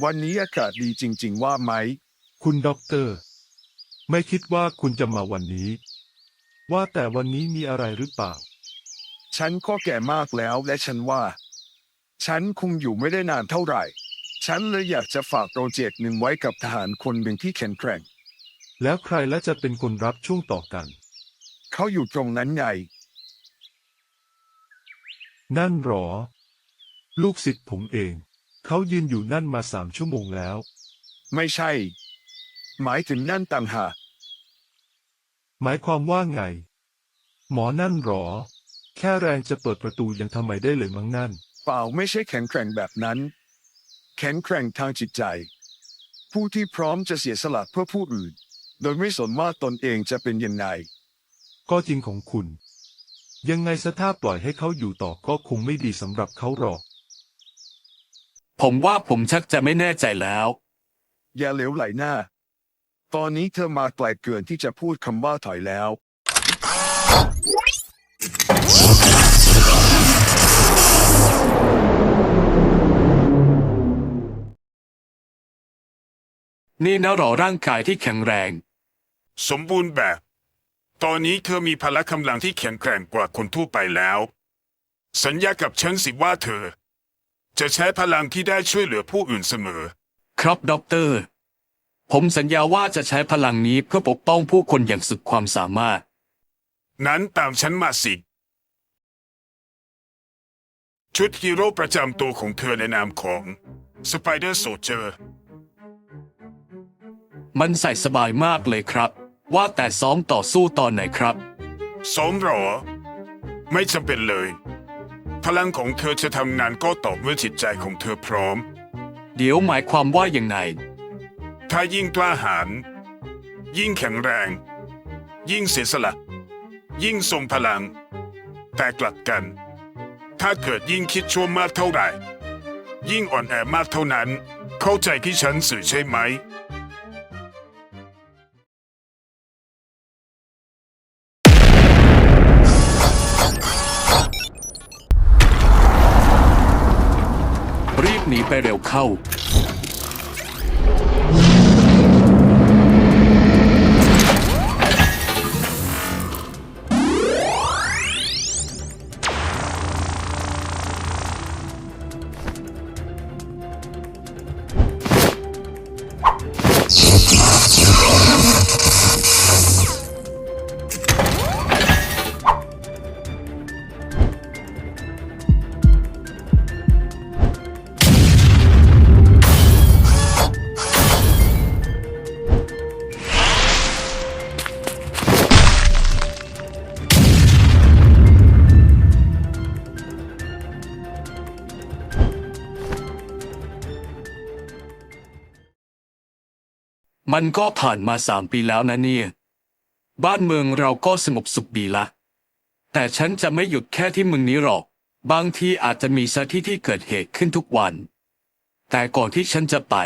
วันนี้อากาศดีจริง ๆ ว่าไหม คุณด็อกเตอร์ ไม่คิดว่าคุณจะมาวันนี้ ว่าแต่วันนี้มีอะไรหรือเปล่า ฉันก็แก่มากแล้วและฉันว่า ฉันคงอยู่ไม่ได้นานเท่าไหร่ ฉันเลยอยากจะฝากโปรเจกต์หนึ่งไว้กับทหารคนหนึ่งที่แข็งแกร่ง แล้วใครและจะเป็นคนรับช่วงต่อกัน เขาอยู่ตรงนั้นไง นั่นหรอ ลูกศิษย์ผมเอง เขายืนอยู่นั่นมาสามชั่วโมงแล้ว ไม่ใช่ หมายถึงนั่นต่างหากหมายความว่าไง หมอนั่นหรอ แค่แรงจะเปิดประตูยังทำไมได้เลยมั้งนั่น เปล่าไม่ใช่แข็งแกร่งแบบนั้น แข็งแกร่งทางจิตใจ ผู้ที่พร้อมจะเสียสละเพื่อผู้อื่น โดยไม่สนว่าตนเองจะเป็นยังไงก็จริงของคุณ ยังไงซะถ้าปล่อยให้เขาอยู่ต่อก็คงไม่ดีสำหรับเขาหรอก ผมว่าผมชักจะไม่แน่ใจแล้ว อย่าเหลวไหลหน้า ตอนนี้เธอมาไกลเกินที่จะพูดคำว่าถอยแล้ว นี่นะหรอร่างกายที่แข็งแรง สมบูรณ์แบบ ตอนนี้เธอมีพละกำลังที่แข็งแกร่งกว่าคนทั่วไปแล้ว สัญญากับฉันสิว่าเธอ จะใช้พลังที่ได้ช่วยเหลือผู้อื่นเสมอ ครับด็อกเตอร์ ผมสัญญาว่าจะใช้พลังนี้เพื่อปกป้องผู้คนอย่างสุดความสามารถ นั้นตามฉันมาสิ ชุดฮีโร่ประจำตัวของเธอในนามของสไปเดอร์โซเจอร์มันใส่สบายมากเลยครับ ว่าแต่ซ้อมต่อสู้ตอนไหนครับ ซ้อมหรอ ไม่จำเป็นเลย พลังของเธอจะทำงานก็ต่อเมื่อจิตใจของเธอพร้อม เดี๋ยวหมายความว่าอย่างไงถ้ายิ่งกล้าหาญยิ่งแข็งแรง ยิ่งเสียสละ ยิ่งทรงพลัง แต่กลับกัน ถ้าเกิดยิ่งคิดชั่วมากเท่าไหร่ ยิ่งอ่อนแอมากเท่านั้น เข้าใจที่ฉันสื่อใช่ไหม ไปเร็วเข้า มันก็ผ่านมาสามปีแล้วนะเนี่ย บ้านเมืองเราก็สงบสุขดีละ แต่ฉันจะไม่หยุดแค่ที่เมึงนี้หรอก บางทีอาจจะมีสถานที่ที่เกิดเหตุขึ้นทุกวัน แต่ก่อนที่ฉันจะไป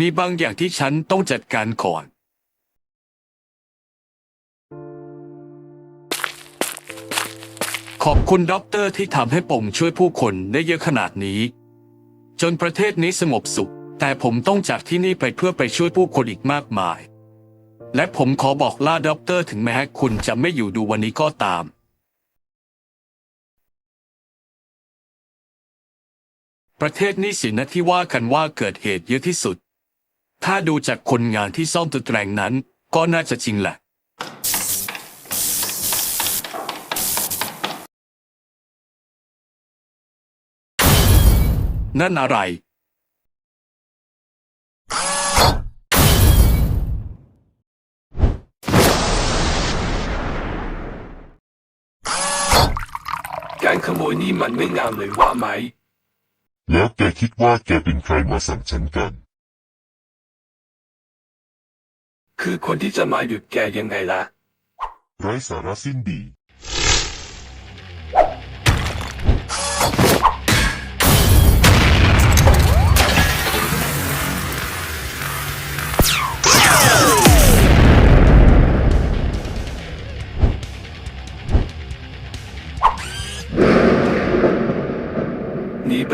มีบางอย่างที่ฉันต้องจัดการก่อนขอบคุณด็อกเตอร์ที่ทำให้ผมช่วยผู้คนได้เยอะขนาดนี้ จนประเทศนี้สงบสุข แต่ผมต้องจากที่นี่ไปเพื่อไปช่วยผู้คนอีกมากมาย และผมขอบอกลาด็อกเตอร์ถึงแม้คุณจะไม่อยู่ดูวันนี้ก็ตามประเทศนี้สินะที่ว่ากันว่าเกิดเหตุเยอะที่สุด ถ้าดูจากคนงานที่ซ่อมตะแกรงนั้น ก็น่าจะจริงแหละ นั่นอะไร การขโมยนี่มันไม่งามเลยว่าไหม แล้วแกคิดว่าแกเป็นใครมาสั่งฉันกัน คือคนที่จะมาหยุดแกยังไงล่ะ ไร้สาระสิ้นดี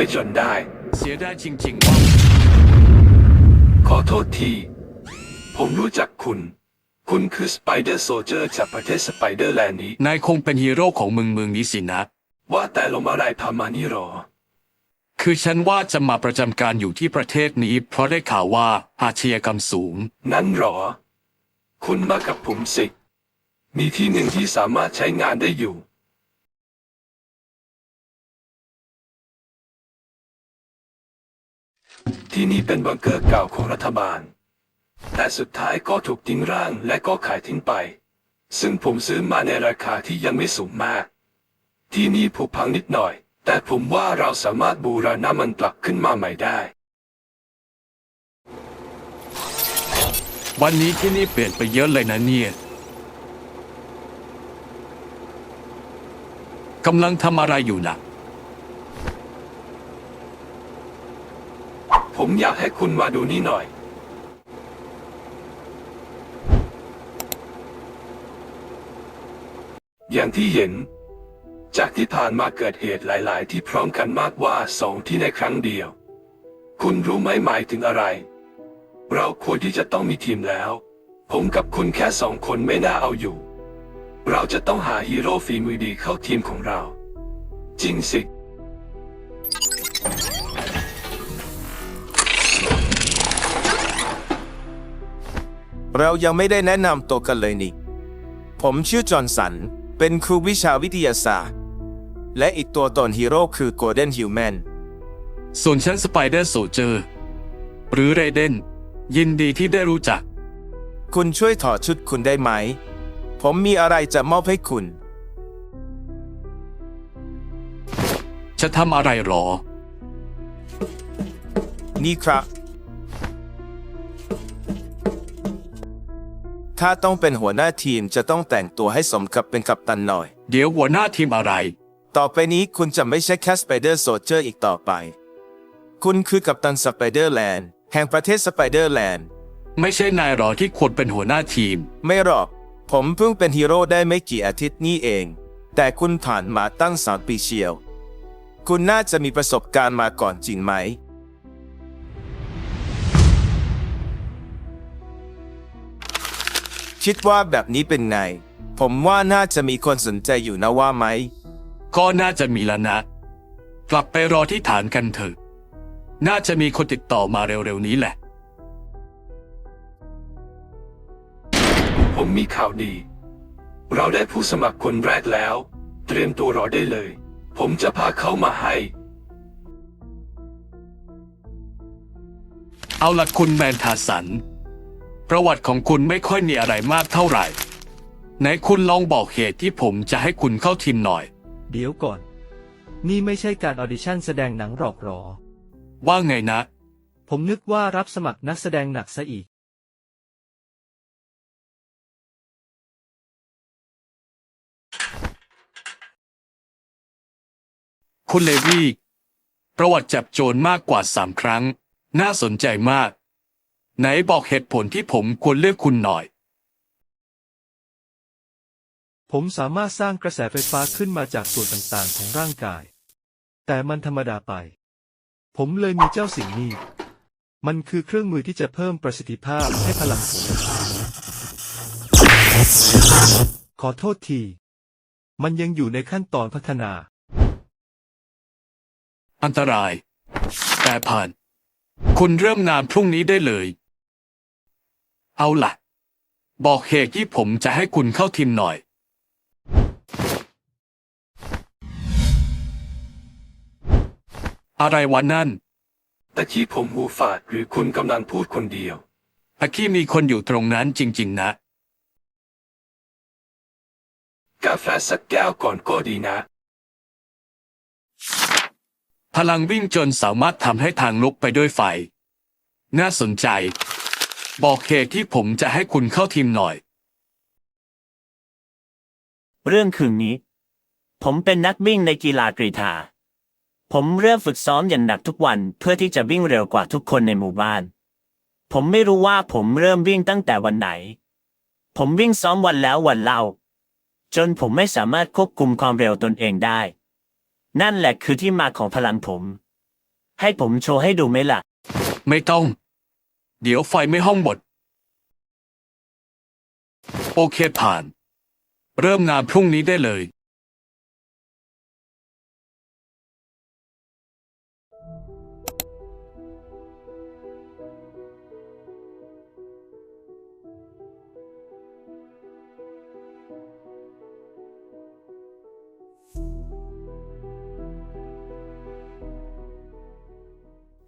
ไปจนได้ เสียดายจริงๆว่าขอโทษที ผมรู้จักคุณ คุณคือสไปเดอร์โซเจอร์จากประเทศสไปเดอร์แลนด์นี้ นายคงเป็นฮีโร่ของเมืองเมืองนี้สินะ ว่าแต่ลงมาอะไรพามานี่หรอ คือฉันว่าจะมาประจำการอยู่ที่ประเทศนี้ เพราะได้ข่าวว่าอาชญากรรมสูง นั้นหรอ คุณมากับผมสิ มีที่หนึ่งที่สามารถใช้งานได้อยู่ ที่นี่เป็นบังเกอร์เก่าของรัฐบาล แต่สุดท้ายก็ถูกทิ้งร่างและก็ขายทิ้งไป ซึ่งผมซื้อมาในราคาที่ยังไม่สูงมาก ที่นี่ผุพังนิดหน่อย แต่ผมว่าเราสามารถบูรณะมันกลับขึ้นมาใหม่ได้ วันนี้ที่นี่เปลี่ยนไปเยอะเลยนะเนี่ยกำลังทำอะไรอยู่นะ ผมอยากให้คุณมาดูนี่หน่อย อย่างที่เห็น จากที่ผ่านมาเกิดเหตุหลาย ๆ ที่พร้อมกันมากกว่าสองที่ในครั้งเดียว คุณรู้ไหมหมายถึงอะไร เราควรที่จะต้องมีทีมแล้ว ผมกับคุณแค่สองคนไม่น่าเอาอยู่ เราจะต้องหาฮีโร่ฝีมือดีเข้าทีมของเรา จริงสิ เรายังไม่ได้แนะนำตัวกันเลยนี่ ผมชื่อจอห์นสัน เป็นครูวิชาวิทยาศาสตร์ และอีกตัวตนฮีโร่คือโกลเด้นฮิวแมน ส่วนฉันสไปเดอร์โซเจอร์ หรือเรเดนยินดีที่ได้รู้จัก คุณช่วยถอดชุดคุณได้ไหม ผมมีอะไรจะมอบให้คุณ จะทำอะไรหรอ นี่ครับ ถ้าต้องเป็นหัวหน้าทีมจะต้องแต่งตัวให้สมกับเป็นกัปตันหน่อย เดี๋ยวหัวหน้าทีมอะไร ต่อไปนี้คุณจะไม่ใช่แค่สไปเดอร์โซเจอร์อีกต่อไป คุณคือกัปตันสไปเดอร์แลนด์แห่งประเทศสไปเดอร์แลนด์ ไม่ใช่นายหรอที่ควรเป็นหัวหน้าทีม ไม่หรอก ผมเพิ่งเป็นฮีโร่ได้ไม่กี่อาทิตย์นี่เอง แต่คุณผ่านมาตั้งสามปีเชียว คุณน่าจะมีประสบการณ์มาก่อนจริงไหม คิดว่าแบบนี้เป็นไง ผมว่าน่าจะมีคนสนใจอยู่นะว่าไหม ก็น่าจะมีแล้วนะ กลับไปรอที่ฐานกันเถอะ น่าจะมีคนติดต่อมาเร็วๆนี้แหละ ผมมีข่าวดี เราได้ผู้สมัครคนแรกแล้ว เตรียมตัวรอได้เลย ผมจะพาเขามาให้ เอาละคุณแมนทาสัน ประวัติของคุณไม่ค่อยมีอะไรมากเท่าไหร่ไหนคุณลองบอกเหตุที่ผมจะให้คุณเข้าทีมหน่อย เดี๋ยวก่อน นี่ไม่ใช่การออดิชั่นแสดงหนังหรอกหรอ ว่าไงนะ ผมนึกว่ารับสมัครนักแสดงหนักซะอีก คุณเลวี่ประวัติจับโจรมากกว่าสามครั้ง น่าสนใจมาก ไหนบอกเหตุผลที่ผมควรเลือกคุณหน่อย ผมสามารถสร้างกระแสไฟฟ้าขึ้นมาจากส่วนต่างๆ ของร่างกาย แต่มันธรรมดาไป ผมเลยมีเจ้าสิ่งนี้ มันคือเครื่องมือที่จะเพิ่มประสิทธิภาพให้พลังผมขอโทษที มันยังอยู่ในขั้นตอนพัฒนา อันตราย แต่ผ่าน คุณเริ่มงานพรุ่งนี้ได้เลย เอาล่ะบอกเหตุที่ผมจะให้คุณเข้าทีมหน่อย อะไรวะนั่นตะกี้ผมหูฝาดหรือคุณกำลังพูดคนเดียวอาคีมีคนอยู่ตรงนั้นจริง ๆ นะ กาแฟสักแก้วก่อนก็ดีนะ พลังวิ่งจนสามารถทำให้ทางลุกไปด้วยไฟ น่าสนใจ บอกเหตุที่ผมจะให้คุณเข้าทีมหน่อย เรื่องคืนนี้ ผมเป็นนักวิ่งในกีฬากรีฑาผมเริ่มฝึกซ้อมอย่างหนักทุกวันเพื่อที่จะวิ่งเร็วกว่าทุกคนในหมู่บ้าน ผมไม่รู้ว่าผมเริ่มวิ่งตั้งแต่วันไหน ผมวิ่งซ้อมวันแล้ววันเล่า จนผมไม่สามารถควบคุมความเร็วตนเองได้ นั่นแหละคือที่มาของพลังผม ให้ผมโชว์ให้ดูไหมล่ะ ไม่ต้อง เดี๋ยวไฟไม่ห้องหมด โอเคผ่าน เริ่มงานพรุ่งนี้ได้เลย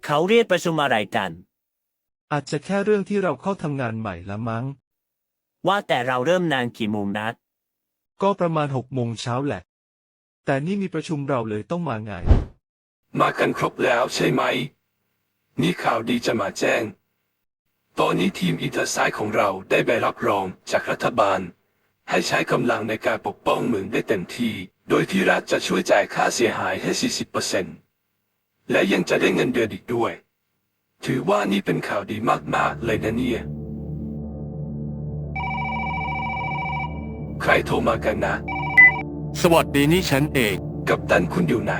เขาเรียกประชุมอะไรกัน อาจจะแค่เรื่องที่เราเข้าทำงานใหม่ละมั้ง ว่าแต่เราเริ่มนานกี่โมงนัด ก็ประมาณหกโมงเช้าแหละ แต่นี่มีประชุมเราเลยต้องมาไง มากันครบแล้วใช่ไหม นี่ข่าวดีจะมาแจ้ง ตอนนี้ทีมอินเตอร์ไซด์ของเราได้ใบรับรองจากรัฐบาล ให้ใช้กำลังในการปกป้องเมืองได้เต็มที่ โดยที่รัฐจะช่วยจ่ายค่าเสียหายให้ 40%และยังจะได้เงินเดือนอีกด้วย ถือว่านี่เป็นข่าวดีมากๆเลยนะเนี่ย ใครโทรมากันนะ สวัสดีนี่ฉันเอง กับตันคุณอยู่ไหน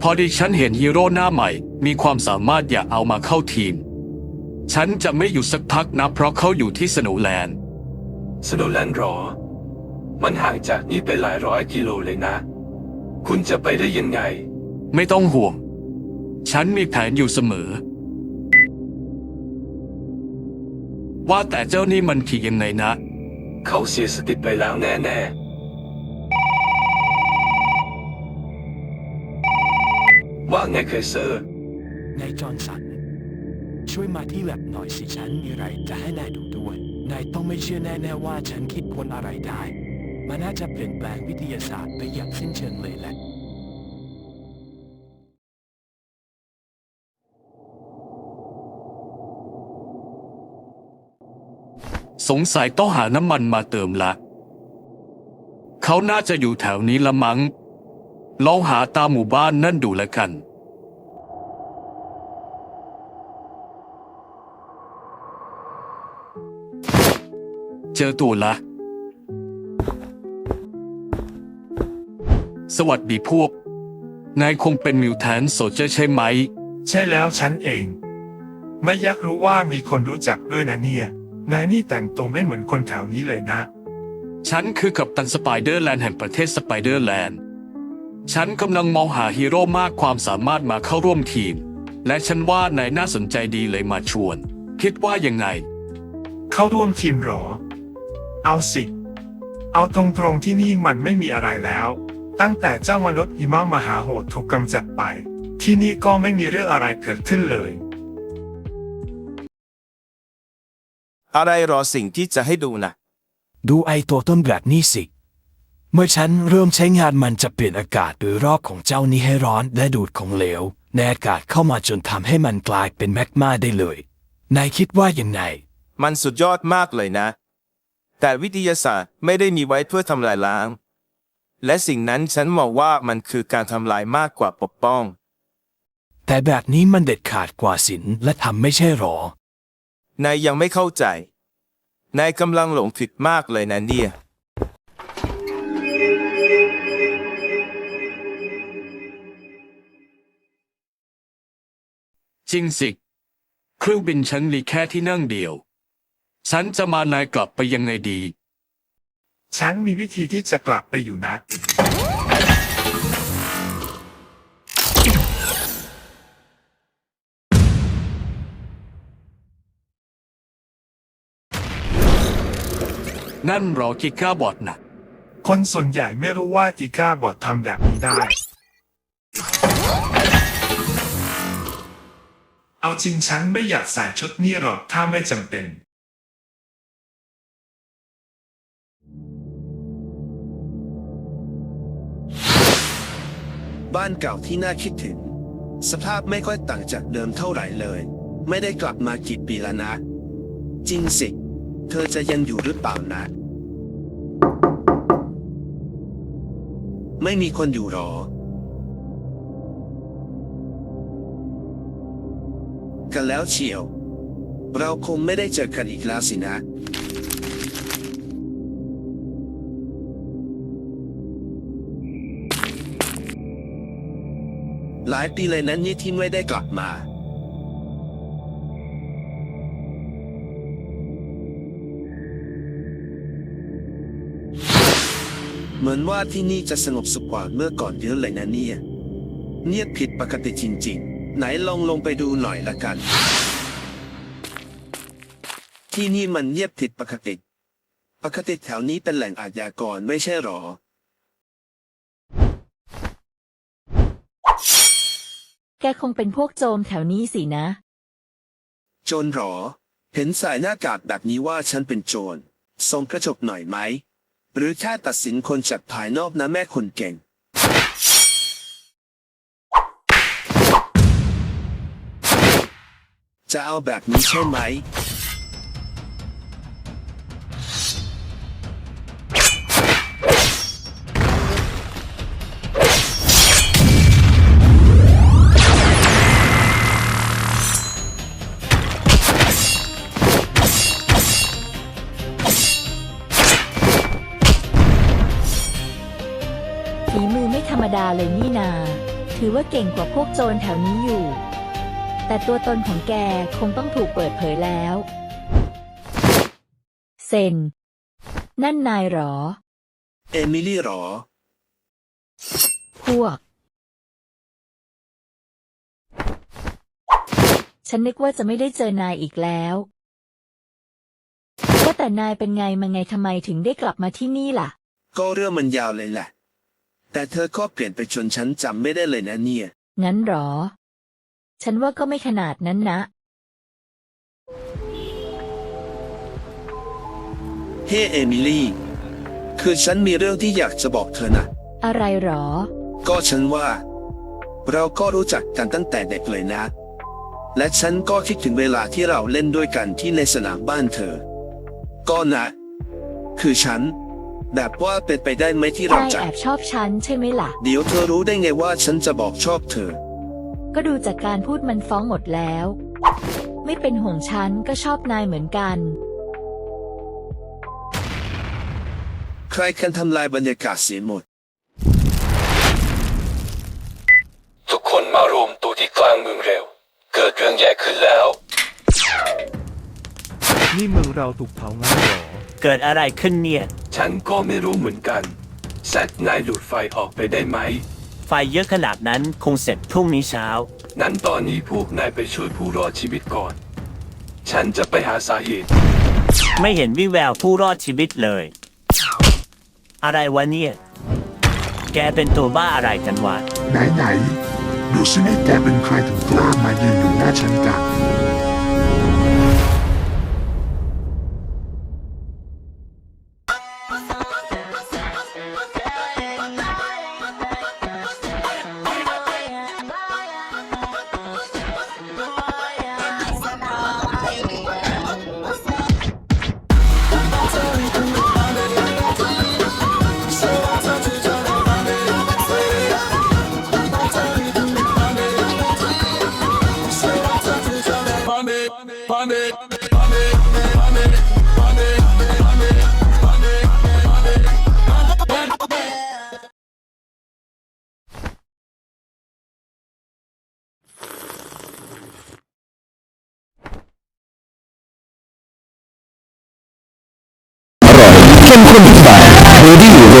พอดีฉันเห็นฮีโร่หน้าใหม่ มีความสามารถอยากเอามาเข้าทีม ฉันจะไม่อยู่สักพักนะ เพราะเขาอยู่ที่สโนว์แลนด์ สโนว์แลนด์หรอ มันห่างจากนี่ไปหลายร้อยกิโลเลยนะ คุณจะไปได้ยังไง ไม่ต้องห่วง ฉันมีแผนอยู่เสมอ ว่าแต่เจ้านี่มันขี่ยังไงนะ เขาเสียสติไปแล้วแน่ๆ ว่าไงเคยเซอร์นายจอห์นสัน ช่วยมาที่แลบหน่อยสิฉันมีอะไรจะให้นายดูด้วย นายต้องไม่เชื่อแน่ๆว่าฉันคิดคนอะไรได้ มันน่าจะเปลี่ยนแปลงวิทยาศาสตร์ไปอย่างสิ้นเชิงเลยแหละ สงสัยต้องหาน้ำมันมาเติมละ เขาน่าจะอยู่แถวนี้ละมัง้งลองหาตามหมู่บ้านนั่นดูแล้วกัน เจอตัวละ สวัสดีพวก นายคงเป็นมิวแทนโซเจอร์ใช่ไหม ใช่แล้วฉันเอง ไม่อยากรู้ว่ามีคนรู้จักด้วยนะเนี่ย นายนี่แต่งตัวไม่เหมือนคนแถวนี้เลยนะ ฉันคือกัปตันสไปเดอร์แลนด์แห่งประเทศสไปเดอร์แลนด์ ฉันกำลังมองหาฮีโร่มากความสามารถมาเข้าร่วมทีม และฉันว่านายน่าสนใจดีเลยมาชวน คิดว่ายังไง เข้าร่วมทีมหรอ เอาสิ เอาตรงๆที่นี่มันไม่มีอะไรแล้ว ตั้งแต่เจ้ามนุษย์หิมะมหาโหดถูกกำจัดไป ที่นี่ก็ไม่มีเรื่องอะไรเกิดขึ้นเลย อะไรรอสิ่งที่จะให้ดูนะดูไอตัวต้นแบบนี้สิ เมื่อฉันเริ่มใช้งานมันจะเปลี่ยนอากาศโดยรอบของเจ้านี้ให้ร้อนและดูดของเหลวในอากาศเข้ามาจนทำให้มันกลายเป็นแมกมาได้เลย นายคิดว่ายังไงมันสุดยอดมากเลยนะ แต่วิทยาศาสตร์ไม่ได้มีไว้เพื่อทำลายล้าง และสิ่งนั้นฉันมองว่ามันคือการทำลายมากกว่าปกป้อง แต่แบบนี้มันเด็ดขาดกว่าศิลและทำไม่ใช่หรอ นายยังไม่เข้าใจ นายกำลังหลงผิดมากเลยนะเนี่ย จริงสิ เครื่องบินฉันมีแค่ที่นั่งเดียว ฉันจะมานายกลับไปยังไงดี ฉันมีวิธีที่จะกลับไปอยู่นะ นั่นรอกิก้าบอดนะคนส่วนใหญ่ไม่รู้ว่าอีก้าบอดทำแบบนี้ได้ เอาจริงฉันไม่อยากใส่ชุดนี้หรอกถ้าไม่จำเป็น บ้านเก่าที่น่าคิดถึง สภาพไม่ค่อยต่างจากเดิมเท่าไหร่เลย ไม่ได้กลับมากี่ปีแล้วนะ จริงสิ เธอจะยังอยู่หรือเปล่านะ ไม่มีคนอยู่หรอ กันแล้วเชียว เราคงไม่ได้เจอกันอีกแล้วสินะ หลายปีเลยนั้นนี่ที่ไม่ได้กลับมา เหมือนว่าที่นี่จะสงบสุขกว่าเมื่อก่อนเยอะเลยนะเนี่ย เงียบผิดปกติจริงๆ ไหนลองลงไปดูหน่อยละกัน ที่นี่มันเงียบผิดปกติ ปกติแถวนี้เป็นแหล่งอาชญากรไม่ใช่หรอ แกคงเป็นพวกโจมแถวนี้สินะ โจรหรอ เห็นใส่หน้ากากแบบนี้ว่าฉันเป็นโจรส่องกระจกหน่อยไหม หรือแค่ตัดสินคนจากภายนอกนะแม่คนเก่ง จะเอาแบบนี้ใช่ไหม ว่าเก่งกว่าพวกโจรแถวนี้อยู่ แต่ตัวตนของแกคงต้องถูกเปิดเผยแล้ว เซน นั่นนายหรอ เอมิลี่หรอ พวก ฉันนึกว่าจะไม่ได้เจอนายอีกแล้วว่าแต่นายเป็นไงมาไงทำไมถึงได้กลับมาที่นี่ล่ะ ก็เรื่องมันยาวเลยแหละ แต่เธอก็เปลี่ยนไปจนฉันจำไม่ได้เลยนะเนี่ย งั้นหรอ ฉันว่าก็ไม่ขนาดนั้นนะ เฮ้เอมิลี่ คือฉันมีเรื่องที่อยากจะบอกเธอนะ อะไรหรอ ก็ฉันว่า เราก็รู้จักกันตั้งแต่เด็กเลยนะ และฉันก็คิดถึงเวลาที่เราเล่นด้วยกันที่ในสนามบ้านเธอ ก็นะ คือฉัน แบบว่าเป็นไปได้ไหมที่เรานายจะ แอบชอบฉันใช่ไหมล่ะ เดี๋ยวเธอรู้ได้ไงว่าฉันจะบอกชอบเธอ ก็ดูจากการพูดมันฟ้องหมดแล้ว ไม่เป็นห่วงฉันก็ชอบนายเหมือนกัน ใครกันทำลายบรรยากาศเสียหมด ทุกคนมารวมตัวที่กลางเมืองเร็ว เกิดเรื่องใหญ่ขึ้นแล้ว นี่เมืองเราถูกเผางั้นหรอ เกิดอะไรขึ้นเนี่ย ฉันก็ไม่รู้เหมือนกันแซดนายดูดไฟออกไปได้ไหม ไฟเยอะขนาดนั้นคงเสร็จพรุ่งนี้เช้า นั้นตอนนี้พวกนายไปช่วยผู้รอดชีวิตก่อน ฉันจะไปหาสาเหตุ ไม่เห็นวิแววผู้รอดชีวิตเลย อะไรวะเนี่ย แกเป็นตัวบ้าอะไรกันวะ ไหนไหนๆดูซิว่าแกเป็นใครถึงกล้ามายืนอยู่หน้าฉันกัน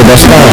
เ